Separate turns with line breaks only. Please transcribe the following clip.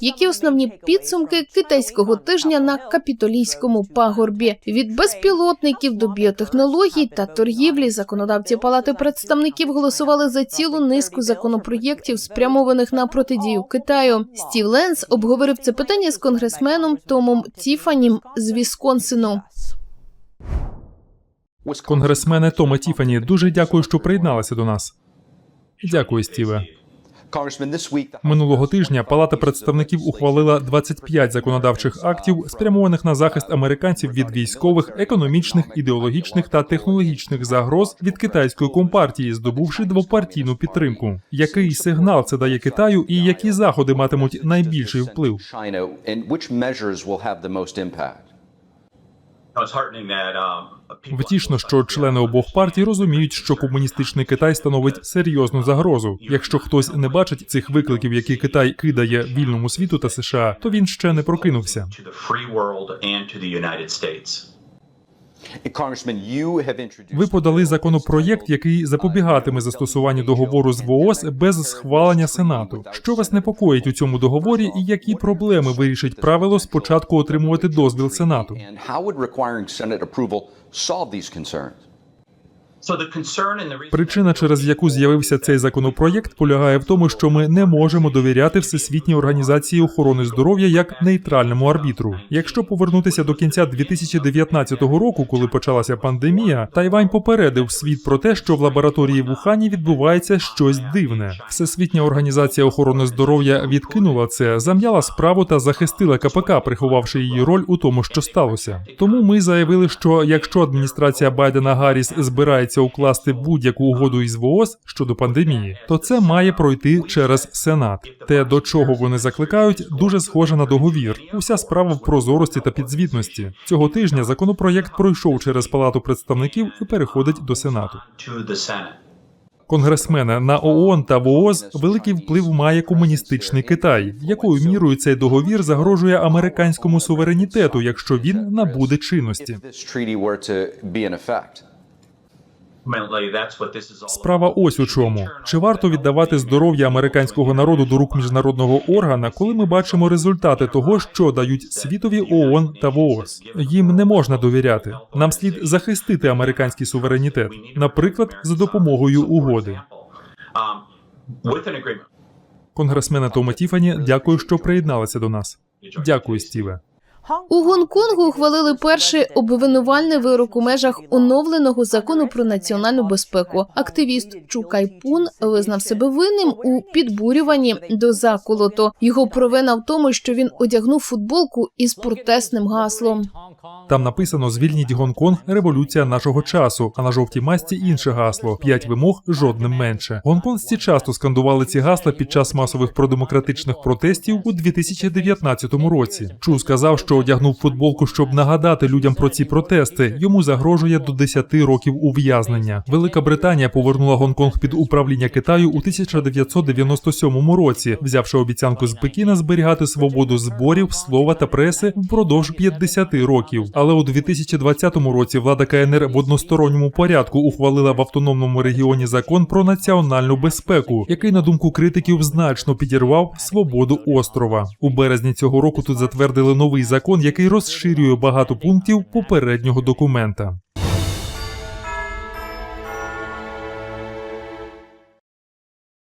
Які основні підсумки китайського тижня на капітолійському пагорбі від безпілотників до біотехнологій та торгівлі законодавці Палати представників голосували за цілу низку законопроєктів, спрямованих на протидію Китаю. Стів Ленс обговорив це питання з конгресменом Томом Тіфанім з Вісконсину.
Конгресмене Тома Тіфані, дуже дякую, що приєдналися до нас. Дякую, Стіве. Минулого тижня Палата представників ухвалила 25 законодавчих актів, спрямованих на захист американців від військових, економічних, ідеологічних та технологічних загроз від китайської компартії, здобувши двопартійну підтримку. Який сигнал це дає Китаю, і які заходи матимуть найбільший вплив?
China and which measures will have the most impact?
Втішно, що члени обох партій розуміють, що комуністичний Китай становить серйозну загрозу. Якщо хтось не бачить цих викликів, які Китай кидає вільному світу та США, то він ще не прокинувся. Ви подали законопроєкт, який запобігатиме застосуванню договору з ВООЗ без схвалення Сенату. Що вас непокоїть у цьому договорі, і які проблеми вирішить правило спочатку отримувати дозвіл Сенату? Причина, через яку з'явився цей законопроєкт, полягає в тому, що ми не можемо довіряти Всесвітній організації охорони здоров'я як нейтральному арбітру. Якщо повернутися до кінця 2019 року, коли почалася пандемія, Тайвань попередив світ про те, що в лабораторії в Ухані відбувається щось дивне. Всесвітня організація охорони здоров'я відкинула це, зам'яла справу та захистила КПК, приховавши її роль у тому, що сталося. Тому ми заявили, що якщо адміністрація Байдена Гарріс збирається укласти будь-яку угоду із ВООЗ щодо пандемії, то це має пройти через Сенат. Те, до чого вони закликають, дуже схоже на договір. Уся справа в прозорості та підзвітності. Цього тижня законопроєкт пройшов через Палату представників і переходить до Сенату. Конгресмена на ООН та ВООЗ великий вплив має комуністичний Китай. Якою мірою цей договір загрожує американському суверенітету, якщо він набуде чинності? Справа ось у чому: чи варто віддавати здоров'я американського народу до рук міжнародного органа, коли ми бачимо результати того, що дають світові ООН та ВООЗ? Їм не можна довіряти. Нам слід захистити американський суверенітет, наприклад, за допомогою угоди.
um.
Конгресмена Тома Тіфані, дякую, що приєдналися до нас. Дякую, Стіве.
У Гонконгу ухвалили перший обвинувальний вирок у межах оновленого закону про національну безпеку. Активіст Чу Кайпун визнав себе винним у підбурюванні до заколоту. Його провина в тому, що він одягнув футболку із протестним гаслом.
Там написано Звільніть Гонконг, революція нашого часу. А на жовтій масті інше гасло: п'ять вимог, жодним менше. Гонконгці часто скандували ці гасла під час масових продемократичних протестів у 2019 році. Чу сказав, що одягнув футболку, щоб нагадати людям про ці протести. Йому загрожує до 10 років ув'язнення. Велика Британія повернула Гонконг під управління Китаю у 1997 році, взявши обіцянку з Пекіна зберігати свободу зборів, слова та преси впродовж 50 років. Але у 2020 році влада КНР в односторонньому порядку ухвалила в автономному регіоні закон про національну безпеку, який, на думку критиків, значно підірвав свободу острова. У березні цього року тут затвердили новий закон, який розширює багато пунктів попереднього документа.